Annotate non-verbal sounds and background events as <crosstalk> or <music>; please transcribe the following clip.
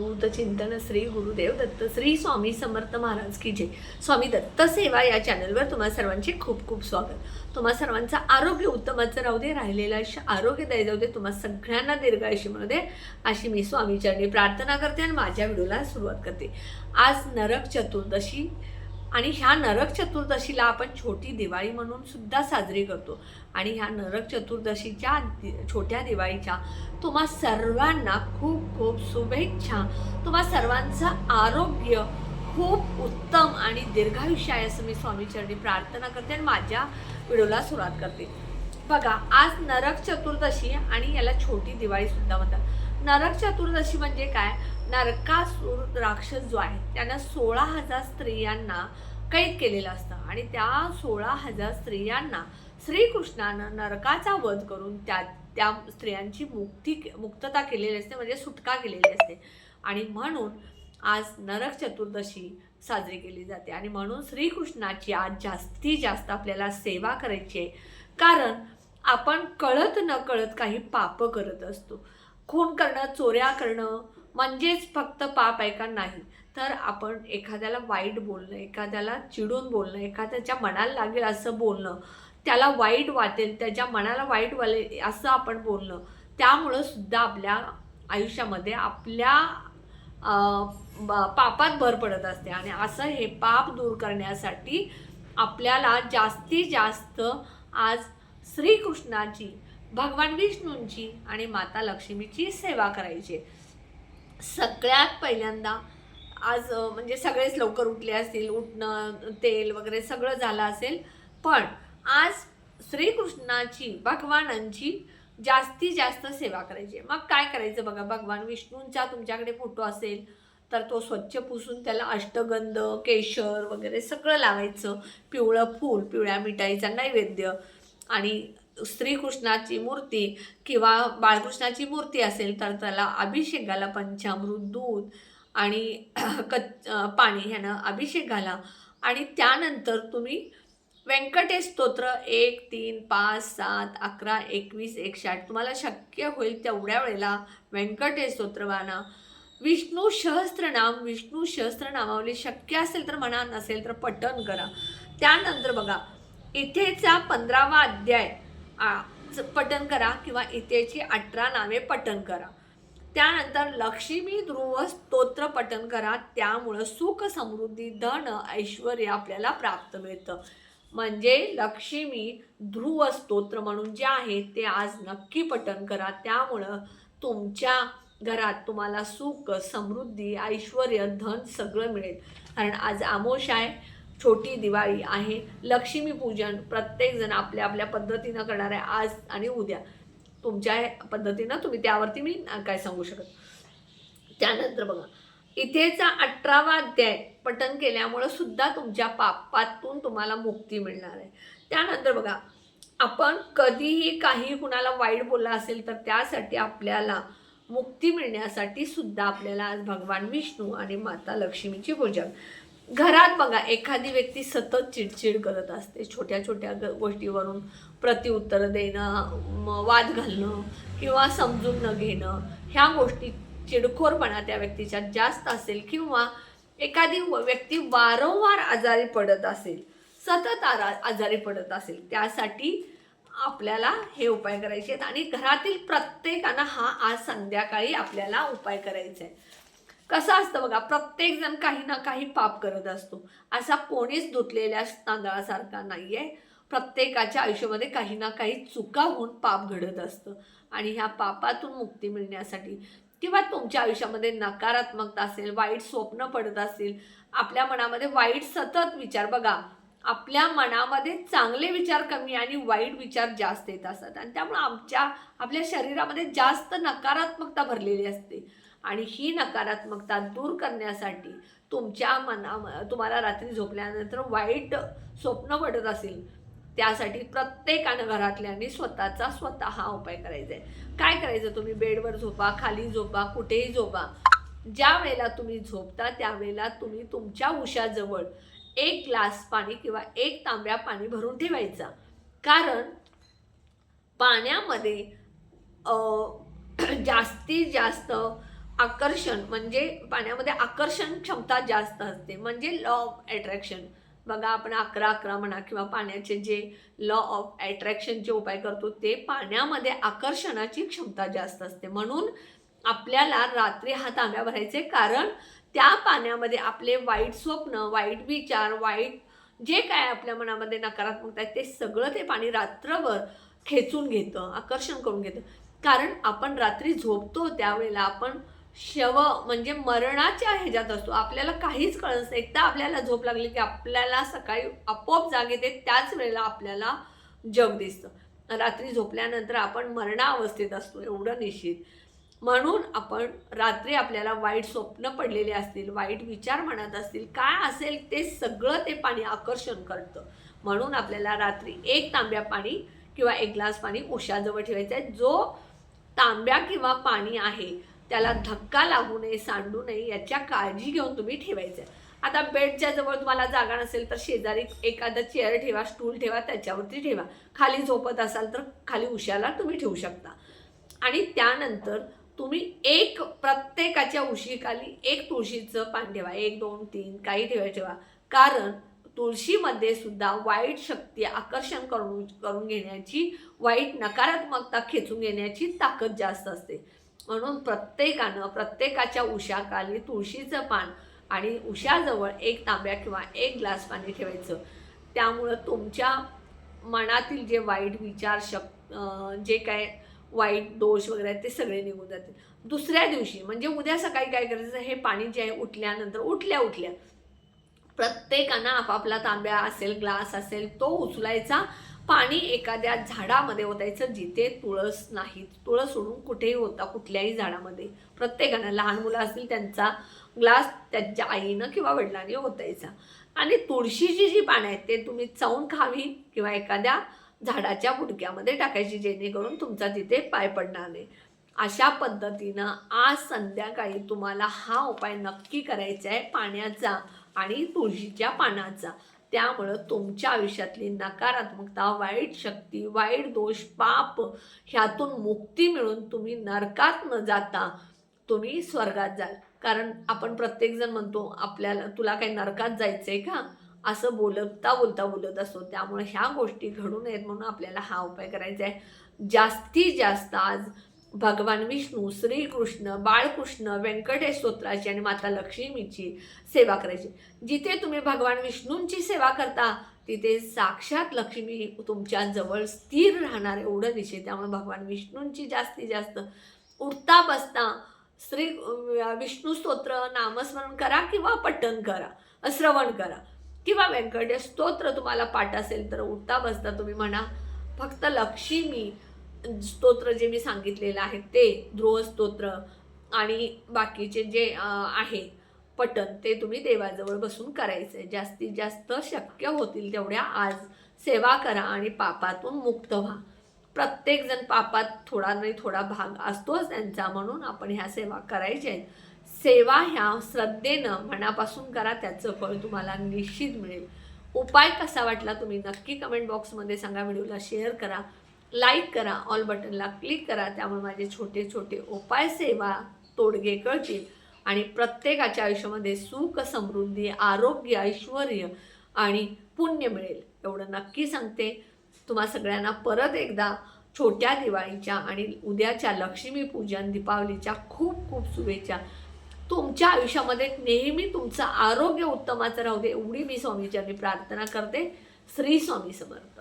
चिंतन श्री गुरुदेव दत्त श्री स्वामी समर्थ महाराज की जय. स्वामी दत्त सेवा या चॅनलवर तुम्हा सर्वांचे खूप खूप स्वागत. तुम्हा सर्वांचं आरोग्य उत्तमाचं राहू दे राहिलेलं आयुष्य आरोग्य जाऊ दे तुम्हा सगळ्यांना दीर्घायुषी मिळू दे अशी मी स्वामीचरणी प्रार्थना करते आणि माझ्या व्हिडिओला सुरुवात करते. आज नरक चतुर्दशी आणि ह्या नरक चतुर्दशीला आपण छोटी दिवाळी म्हणून सुद्धा साजरी करतो. आणि ह्या नरक चतुर्दशीच्या छोट्या दिवाळीच्या तुम्हा सर्वांना खूप खूप शुभेच्छा. तुम्हा सर्वांचं आरोग्य खूप उत्तम आणि दीर्घायुष्य आहे असं मी स्वामीचरणी प्रार्थना करते आणि माझ्या व्हिडिओला सुरुवात करते. बघा आज नरक चतुर्दशी आणि याला छोटी दिवाळी सुद्धा म्हणतात. नरक चतुर्दशी म्हणजे काय? नरकासूर राक्षस जो आहे त्यानं सोळा हजार स्त्रियांना कैद केलेलं असतं. आणि त्या सोळा हजार स्त्रियांना श्रीकृष्णानं नरकाचा वध करून त्या त्या स्त्रियांची मुक्ती मुक्तता केलेली असते म्हणजे सुटका केलेली असते. आणि म्हणून आज नरक चतुर्दशी साजरी केली जाते. आणि म्हणून श्रीकृष्णाची आज जास्तीत जास्त आपल्याला सेवा करायची आहे. कारण आपण कळत न कळत काही पापं करत असतो. खून करणं चोऱ्या करणं म्हणजेच फक्त पाप आहे का नाही तर आपण एखाद्याला वाईट बोलणं एखाद्याला चिडून बोलणं एखाद्याच्या मनाला लागेल असं बोलणं त्याला वाईट वाटेल त्याच्या मनाला वाईट वाटेल असं आपण बोलणं त्यामुळं सुद्धा आपल्या आयुष्यामध्ये आपल्या ब- पापात भर पडत असते आणि असं हे पाप दूर करण्यासाठी आपल्याला जास्तीत जास्त आज श्रीकृष्णाची भगवान विष्णूंची आणि माता लक्ष्मीची सेवा करायची आहे. सगळ्यात पहिल्यांदा आज म्हणजे सगळेच लवकर उठले असतील उठणं तेल वगैरे सगळं झालं असेल पण आज श्रीकृष्णाची भगवानांची जास्तीत जास्त सेवा करायची आहे. मग काय करायचं बघा भगवान विष्णूंचा तुमच्याकडे फोटो असेल तर तो स्वच्छ पुसून त्याला अष्टगंध केशर वगैरे सगळं लावायचं पिवळं फूल पिवळ्या मिठाईचा नैवेद्य आणि श्रीकृष्णाची मूर्ती किंवा बाळकृष्णाची मूर्ती असेल तर त्याला अभिषेक घाला पंचामृत दूध आणि <clears throat> कच पाणी ह्यानं अभिषेक घाला. आणि त्यानंतर तुम्ही व्यंकटेश स्तोत्र एक तीन पाच सात अकरा एकवीस एकशे आठ. तुम्हाला शक्य होईल तेवढ्या वेळेला व्यंकटेश स्तोत्र वाना. विष्णू सहस्त्रनाम विष्णू सहस्त्रनामावली शक्य असेल तर म्हणा नसेल तर पठण करा. त्यानंतर बघा इथेचा पंधरावा अध्याय. पठन करा किंवा इतेची अठरा नावे पठन करा. त्यानंतर लक्ष्मी ध्रुव स्तोत्र पठन करा. त्यामुळं सुख समृद्धी धन ऐश्वर आपल्याला प्राप्त मिळतं. म्हणजे लक्ष्मी ध्रुव स्तोत्र म्हणून जे आहे ते आज नक्की पठन करा. त्यामुळं तुमच्या घरात तुम्हाला सुख समृद्धी ऐश्वर धन सगळं मिळेल. कारण आज आमोश आहे. छोटी दिवाळी आहे. लक्ष्मीपूजन प्रत्येकजण आपल्या आपल्या पद्धतीनं करणार आहे आज आणि उद्या. तुमच्या पद्धतीनं तुम्ही त्यावरती मी काय सांगू शकत त्यानंतर बघा इथेचा अठरावा अध्याय पठन केल्यामुळं सुद्धा तुमच्या पापातून तुम्हाला मुक्ती मिळणार आहे. त्यानंतर बघा आपण कधीही काही कुणाला वाईट बोलला असेल तर त्यासाठी आपल्याला मुक्ती मिळण्यासाठी सुद्धा आपल्याला आज भगवान विष्णू आणि माता लक्ष्मीची पूजा. घरात बघा एखादी व्यक्ती सतत चिडचिड करत असते छोट्या छोट्या ग- गोष्टीवरून प्रतिउत्तर देणं वाद घालणं किंवा समजून न घेणं ह्या गोष्टी चिडखोरपणा त्या व्यक्तीच्या जास्त असेल किंवा एखादी व्यक्ती वारंवार आजारी पडत असेल सतत आरा आजारी पडत असेल त्यासाठी आपल्याला हे उपाय करायचे आहेत. आणि घरातील प्रत्येकानं हा आज संध्याकाळी आपल्याला उपाय करायचा आहे. कसं असतं बघा प्रत्येक जण काही ना काही पाप करत असतो. असा कोणीच धुतलेल्या तांदळासारखा नाही आहे प्रत्येकाच्या आयुष्यामध्ये काही ना काही चुका होऊन पाप घडत असतं. आणि ह्या पापातून मुक्ती मिळण्यासाठी किंवा तुमच्या आयुष्यामध्ये नकारात्मकता असेल वाईट स्वप्न पडत असेल आपल्या मनामध्ये वाईट सतत विचार बघा. आपल्या मनामध्ये चांगले विचार कमी आणि वाईट विचार जास्त येत असतात. आणि त्यामुळे आमच्या आपल्या शरीरामध्ये जास्त नकारात्मकता भरलेली असते. आणि ही नकारात्मकता दूर करण्यासाठी तुमच्या मना तुम्हाला रात्री झोपल्यानंतर वाईट स्वप्न पडत असेल त्यासाठी प्रत्येकानं घरातल्यांनी स्वतःचा स्वतः हा उपाय करायचा आहे. काय करायचं? तुम्ही बेडवर झोपा खाली झोपा कुठेही झोपा. ज्या वेळेला तुम्ही झोपता त्यावेळेला तुम्ही तुमच्या उशाजवळ एक ग्लास पाणी किंवा एक तांब्या पाणी भरून ठेवायचा. कारण पाण्यामध्ये अ, जास्तीत जास्त आकर्षण म्हणजे पाण्यामध्ये आकर्षण क्षमता जास्त असते. म्हणजे लॉ ऑफ अट्रॅक्शन बघा आपण अकरा अकरा म्हणा किंवा पाण्याचे जे लॉ ऑफ अट्रॅक्शनचे उपाय करतो ते पाण्यामध्ये आकर्षणाची क्षमता जास्त असते. म्हणून आपल्याला रात्री हा तांब्या भरायचे कारण त्या पाण्यामध्ये आपले वाईट स्वप्न वाईट विचार वाईट जे काय आपल्या मनामध्ये नकारात्मकता आहे ते सगळं ते पाणी रात्रभर खेचून घेतं आकर्षण करून घेतं. कारण आपण रात्री झोपतो त्यावेळेला आपण शव म्हणजे मरणाच्या ह्याच्यात असतो. आपल्याला काहीच कळत नसतं एकदा आपल्याला झोप लागली की आपल्याला सकाळी आपोआप जाग येते त्याच वेळेला आपल्याला जग दिसतं. रात्री झोपल्यानंतर आपण मरणावस्थेत असतो एवढं निश्चित. म्हणून आपण रात्री आपल्याला वाईट स्वप्न पडलेले असतील वाईट विचार म्हणत असतील काय असेल ते सगळं ते पाणी आकर्षण करतं. म्हणून आपल्याला रात्री एक तांब्या पाणी किंवा एक ग्लास पाणी उशाजवळ ठेवायचं आहे. जो तांब्या किंवा पाणी आहे त्याला धक्का लागू नये सांडू नये याच्या काळजी घेऊन तुम्ही ठेवायचं. आहे आता बेडच्या जवळ तुम्हाला जागा नसेल तर शेजारी एखादा चेअर ठेवा स्टूल ठेवा त्याच्यावरती ठेवा. खाली झोपत असाल तर खाली उशाला तुम्ही ठेवू शकता. आणि त्यानंतर तुम्ही एक प्रत्येकाच्या उशीखाली एक तुळशीचं पान ठेवा. एक दोन तीन काही ठेवा ठेवा. कारण तुळशीमध्ये सुद्धा वाईट शक्ती आकर्षण करून करून घेण्याची वाईट नकारात्मकता खेचून घेण्याची ताकद जास्त असते. म्हणून प्रत्येकानं प्रत्येकाच्या उशाखाली तुळशीचं पान आणि उशाजवळ एक तांब्या किंवा एक ग्लास पाणी ठेवायचं. त्यामुळं तुमच्या मनातील जे वाईट विचार शक जे काय वाईट दोष वगैरे आहेत ते सगळे निघून जातील. दुसऱ्या दिवशी म्हणजे उद्या सकाळी काय करायचं हे पाणी जे आहे उठल्यानंतर उठल्या उठल्या प्रत्येकानं आपापला तांब्या असेल ग्लास असेल तो उचलायचा. पाणी एखाद्या झाडामध्ये ओतायचं जिथे तुळस नाही. तुळस सोडून कुठेही होता कुठल्याही झाडामध्ये. प्रत्येकानं लहान मुलं असतील त्यांचा ग्लास त्यांच्या आईनं किंवा वडिलांनी ओतायचा. आणि तुळशीची जी पानं आहेत ते तुम्ही चावून खावी किंवा एखाद्या झाडाच्या बुडक्यामध्ये टाकायची जेणेकरून तुमचा तिथे पाय पडणार नाही. अशा पद्धतीनं आज संध्याकाळी तुम्हाला हा उपाय नक्की करायचा आहे. पाण्याचा आणि तुळशीच्या पानाचा. त्यामुळं तुमच्या आयुष्यातली नकारात्मकता वाईट शक्ती वाईट दोष पाप ह्यातून मुक्ती मिळून तुम्ही नरकात न जाता तुम्ही स्वर्गात जाल. कारण आपण प्रत्येकजण म्हणतो आपल्याला तुला काही नरकात जायचंय का? असं बोलता बोलता बोलत असतो. त्यामुळे ह्या गोष्टी घडू नयेत म्हणून आपल्याला हा उपाय करायचा आहे जास्तीत जास्त आज भगवान विष्णू श्रीकृष्ण बाळकृष्ण व्यंकटेश स्तोत्राची आणि माता लक्ष्मीची सेवा करायची. जिथे तुम्ही भगवान विष्णूंची सेवा करता तिथे साक्षात लक्ष्मी तुमच्या जवळ स्थिर राहणार एवढं निश्चित. त्यामुळे भगवान विष्णूंची जास्तीत जास्त उठता बसता श्री विष्णू स्तोत्र नामस्मरण करा किंवा पठण करा श्रवण करा. किंवा व्यंकटेश स्तोत्र तुम्हाला पाठ असेल तर उठता बसता तुम्ही म्हणा फक्त लक्ष्मी स्तोत्र जे मी सांगितलेलं आहे ते ध्रुव स्तोत्र आणि बाकीचे जे आहे पठण ते तुम्ही देवाजवळ बसून करायचं आहे जास्तीत जास्त शक्य होतील तेवढ्या आज सेवा करा आणि पापातून मुक्त व्हा. प्रत्येकजण पापात थोडा नाही थोडा भाग असतोच त्यांचा म्हणून आपण ह्या सेवा करायच्या सेवा ह्या श्रद्धेनं मनापासून करा त्याचं फळ तुम्हाला निश्चित मिळेल. उपाय कसा वाटला तुम्ही नक्की कमेंट बॉक्समध्ये सांगा व्हिडिओला शेअर करा. लाईक करा ऑल बटनला क्लिक करा त्यामुळे माझे छोटे छोटे उपाय सेवा तोडगे कळतील. आणि प्रत्येकाच्या आयुष्यामध्ये सुख समृद्धी आरोग्य ऐश्वर आणि पुण्य मिळेल एवढं नक्की सांगते. तुम्हा सगळ्यांना परत एकदा छोट्या दिवाळीच्या आणि उद्याच्या लक्ष्मीपूजन दीपावलीच्या खूप खूप शुभेच्छा. तुमच्या आयुष्यामध्ये नेहमी तुमचं आरोग्य उत्तमाचं राहू दे एवढी मी स्वामीचरणी प्रार्थना करते. श्री स्वामी समर्थ.